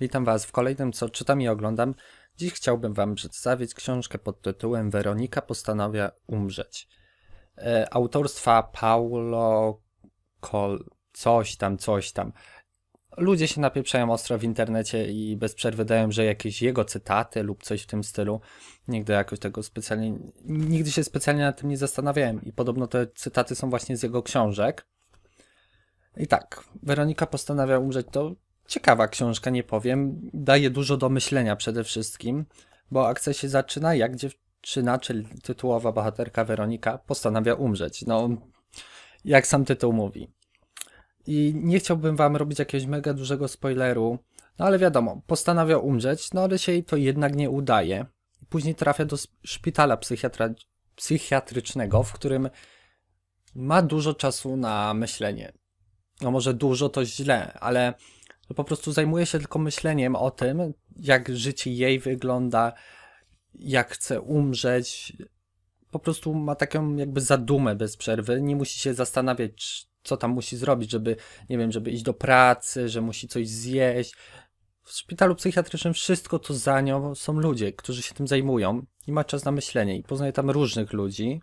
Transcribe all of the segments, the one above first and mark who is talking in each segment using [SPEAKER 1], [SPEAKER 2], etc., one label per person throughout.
[SPEAKER 1] Witam Was w kolejnym Co czytam i oglądam. Dziś chciałbym Wam przedstawić książkę pod tytułem Weronika postanawia umrzeć. E, autorstwa Paulo Col... coś tam, coś tam. Ludzie się napieprzają ostro w internecie i bez przerwy dają, że jakieś jego cytaty lub coś w tym stylu. Nigdy jakoś tego specjalnie, nigdy się specjalnie nad tym nie zastanawiałem i podobno te cytaty są właśnie z jego książek. I tak, Weronika postanawia umrzeć, to ciekawa książka, nie powiem. Daje dużo do myślenia przede wszystkim, bo akcja się zaczyna jak dziewczyna, czyli tytułowa bohaterka Weronika postanawia umrzeć. No, jak sam tytuł mówi. I nie chciałbym wam robić jakiegoś mega dużego spoileru, no ale wiadomo, postanawia umrzeć, no ale się jej to jednak nie udaje. Później trafia do szpitala psychiatrycznego, w którym ma dużo czasu na myślenie. No może dużo to źle, ale po prostu zajmuje się tylko myśleniem o tym, jak życie jej wygląda, jak chce umrzeć. Po prostu ma taką jakby zadumę bez przerwy. Nie musi się zastanawiać, co tam musi zrobić, żeby, nie wiem, żeby iść do pracy, że musi coś zjeść. W szpitalu psychiatrycznym wszystko to za nią są ludzie, którzy się tym zajmują i ma czas na myślenie i poznaje tam różnych ludzi.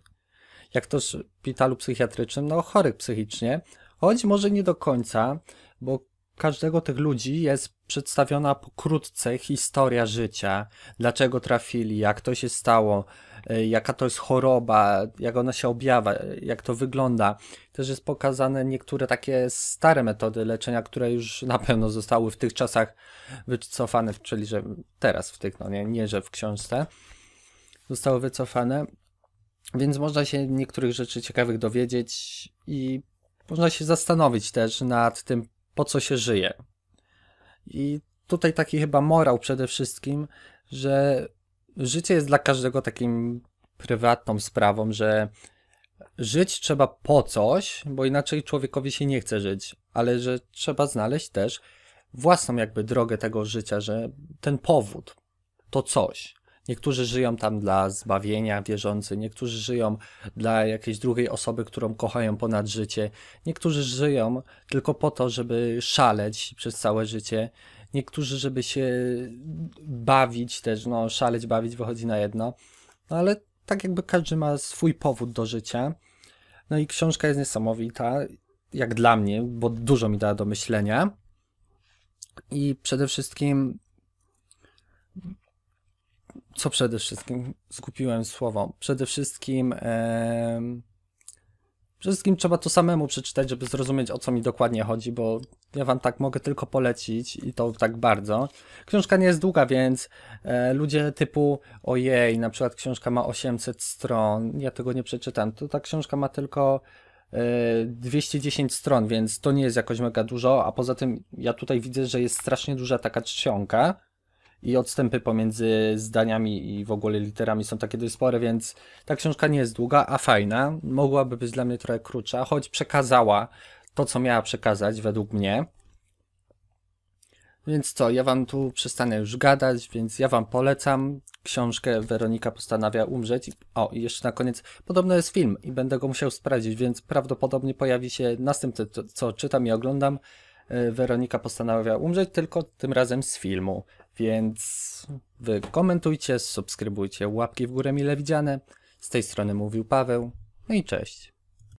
[SPEAKER 1] Jak to w szpitalu psychiatrycznym, no chorych psychicznie, choć może nie do końca, bo każdego tych ludzi jest przedstawiona pokrótce historia życia, dlaczego trafili, jak to się stało, e, jaka to jest choroba, jak ona się objawia, jak to wygląda. Też jest pokazane niektóre takie stare metody leczenia, które już na pewno zostały w tych czasach wycofane, czyli że teraz w tych, no nie, nie że w książce, zostały wycofane. Więc można się niektórych rzeczy ciekawych dowiedzieć i można się zastanowić też nad tym, po co się żyje. I tutaj taki chyba morał przede wszystkim, że życie jest dla każdego takim prywatną sprawą, że żyć trzeba po coś, bo inaczej człowiekowi się nie chce żyć, ale że trzeba znaleźć też własną jakby drogę tego życia, że ten powód, to coś. Niektórzy żyją tam dla zbawienia wierzący, niektórzy żyją dla jakiejś drugiej osoby, którą kochają ponad życie, niektórzy żyją tylko po to, żeby szaleć przez całe życie, niektórzy, żeby się bawić też, no szaleć, bawić wychodzi na jedno, no ale tak jakby każdy ma swój powód do życia. No i książka jest niesamowita, jak dla mnie, bo dużo mi dała do myślenia. I przede wszystkim co przede wszystkim? Zgupiłem słowo. Przede wszystkim. E, przede wszystkim trzeba to samemu przeczytać, żeby zrozumieć o co mi dokładnie chodzi, bo ja wam tak mogę tylko polecić i to tak bardzo. Książka nie jest długa, więc e, ludzie typu ojej, na przykład książka ma 800 stron, ja tego nie przeczytam. To ta książka ma tylko 210 e, stron, więc to nie jest jakoś mega dużo, a poza tym ja tutaj widzę, że jest strasznie duża taka czcionka i odstępy pomiędzy zdaniami i w ogóle literami są takie dość spore, więc ta książka nie jest długa, a fajna. Mogłaby być dla mnie trochę krótsza, choć przekazała to, co miała przekazać według mnie. Więc co, ja wam tu przestanę już gadać, więc ja wam polecam książkę Weronika postanawia umrzeć. O, i jeszcze na koniec, podobno jest film i będę go musiał sprawdzić, więc prawdopodobnie pojawi się następny, co czytam i oglądam. E, Weronika postanawia umrzeć, tylko tym razem z filmu. Więc wy komentujcie, subskrybujcie, łapki w górę mile widziane. Z tej strony mówił Paweł. No i cześć.